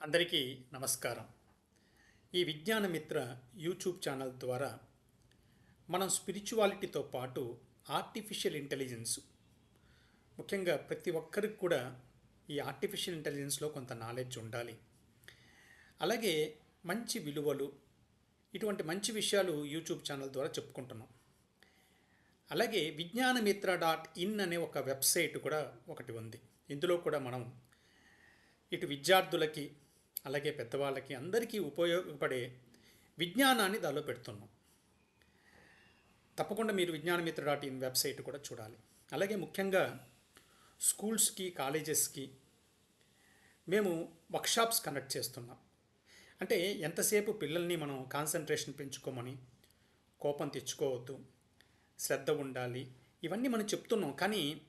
అందరికీ నమస్కారం. ఈ విజ్ఞాన మిత్ర యూట్యూబ్ ఛానల్ ద్వారా మనం స్పిరిచువాలిటీతో పాటు ఆర్టిఫిషియల్ ఇంటెలిజెన్స్ ముఖ్యంగా ప్రతి ఒక్కరికి కూడా ఈ ఆర్టిఫిషియల్ ఇంటెలిజెన్స్లో కొంత నాలెడ్జ్ ఉండాలి. అలాగే మంచి విలువలు ఇటువంటి మంచి విషయాలు యూట్యూబ్ ఛానల్ ద్వారా చెప్పుకుంటున్నాం. అలాగే విజ్ఞానమిత్ర డాట్ ఇన్ అనే ఒక వెబ్సైట్ కూడా ఒకటి ఉంది. ఇందులో కూడా మనం ఇటు విద్యార్థులకి అలాగే పెద్దవాళ్ళకి అందరికీ ఉపయోగపడే విజ్ఞానాన్ని దానిలో పెడుతున్నాం. తప్పకుండా మీరు విజ్ఞానమిత్ర డాట్ ఇన్ వెబ్సైట్ కూడా చూడాలి. అలాగే ముఖ్యంగా స్కూల్స్కి కాలేజెస్కి మేము వర్క్షాప్స్ కండక్ట్ చేస్తున్నాం. అంటే ఎంతసేపు పిల్లల్ని మనం కాన్సన్ట్రేషన్ పెంచుకోమని కోపం తెచ్చుకోవద్దు శ్రద్ధ ఉండాలి ఇవన్నీ మనం చెప్తున్నాం. కానీ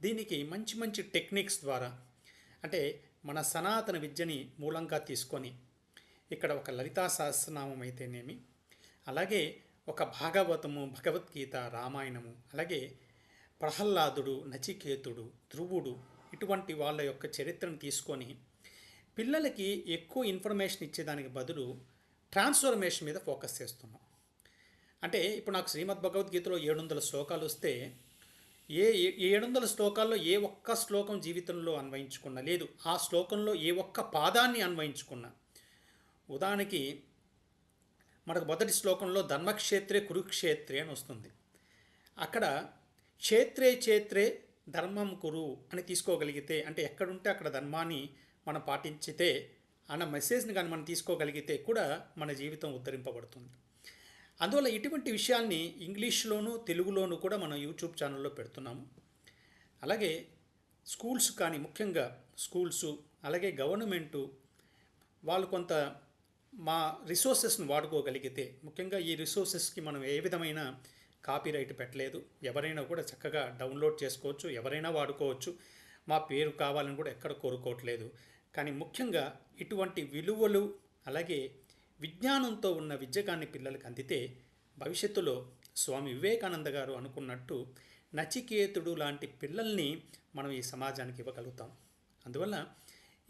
దీనికి మంచి మంచి టెక్నిక్స్ ద్వారా అంటే మన సనాతన విద్యని మూలంగా తీసుకొని ఇక్కడ ఒక లలితా సహస్రనామం అయితేనేమి? అలాగే ఒక భాగవతము భగవద్గీత రామాయణము అలాగే ప్రహ్లాదుడు నచికేతుడు ధ్రువుడు ఇటువంటి వాళ్ళ యొక్క చరిత్రను తీసుకొని పిల్లలకి ఎక్కువ ఇన్ఫర్మేషన్ ఇచ్చేదానికి బదులు ట్రాన్స్ఫర్మేషన్ మీద ఫోకస్ చేస్తున్నాం. అంటే ఇప్పుడు నాకు శ్రీమద్ భగవద్గీతలో ఏడు వందల శ్లోకాలు వస్తే ఏ ఏడు వందల శ్లోకాల్లో ఏ ఒక్క శ్లోకం జీవితంలో అన్వయించుకున్నా లేదు. ఆ శ్లోకంలో ఏ ఒక్క పాదాన్ని అన్వయించుకున్నా. ఉదాహరణకి మనకు మొదటి శ్లోకంలో ధర్మక్షేత్రే కురుక్షేత్రే అని వస్తుంది. అక్కడ క్షేత్రే క్షేత్రే ధర్మం కురు అని తీసుకోగలిగితే అంటే ఎక్కడుంటే అక్కడ ధర్మాన్ని మనం పాటించితే అన్న మెసేజ్ని కానీ మనం తీసుకోగలిగితే కూడా మన జీవితం ఉద్ధరింపబడుతుంది. అందువల్ల ఇటువంటి విషయాల్ని ఇంగ్లీష్లోను తెలుగులోను కూడా మనం యూట్యూబ్ ఛానల్లో పెడుతున్నాము. అలాగే స్కూల్స్ కానీ ముఖ్యంగా స్కూల్స్ అలాగే గవర్నమెంటు వాళ్ళు కొంత మా రిసోర్సెస్ని వాడుకోగలిగితే ముఖ్యంగా ఈ రిసోర్సెస్కి మనం ఏ విధమైన కాపీరైట్ పెట్టలేదు. ఎవరైనా కూడా చక్కగా డౌన్లోడ్ చేసుకోవచ్చు ఎవరైనా వాడుకోవచ్చు. మా పేరు కావాలని కూడా ఎక్కడ కోరుకోవట్లేదు. కానీ ముఖ్యంగా ఇటువంటి విలువలు అలాగే విజ్ఞానంతో ఉన్న విద్యకాన్ని పిల్లలకు అందితే భవిష్యత్తులో స్వామి వివేకానంద గారు అనుకున్నట్టు నచికేతుడు లాంటి పిల్లల్ని మనం ఈ సమాజానికి ఇవ్వగలుగుతాం. అందువల్ల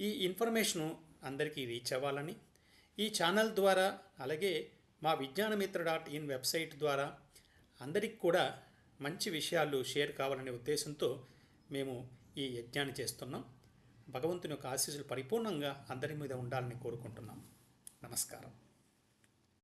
ఈ ఇన్ఫర్మేషను అందరికీ రీచ్ అవ్వాలని ఈ ఛానల్ ద్వారా అలాగే మా విజ్ఞానమిత్ర డాట్ ఇన్ వెబ్సైట్ ద్వారా అందరికి కూడా మంచి విషయాలు షేర్ కావాలనే ఉద్దేశంతో మేము ఈ యజ్ఞాన్ని చేస్తున్నాం. భగవంతుని యొక్క ఆశీస్సులు పరిపూర్ణంగా అందరి మీద ఉండాలని కోరుకుంటున్నాం. నమస్కారం.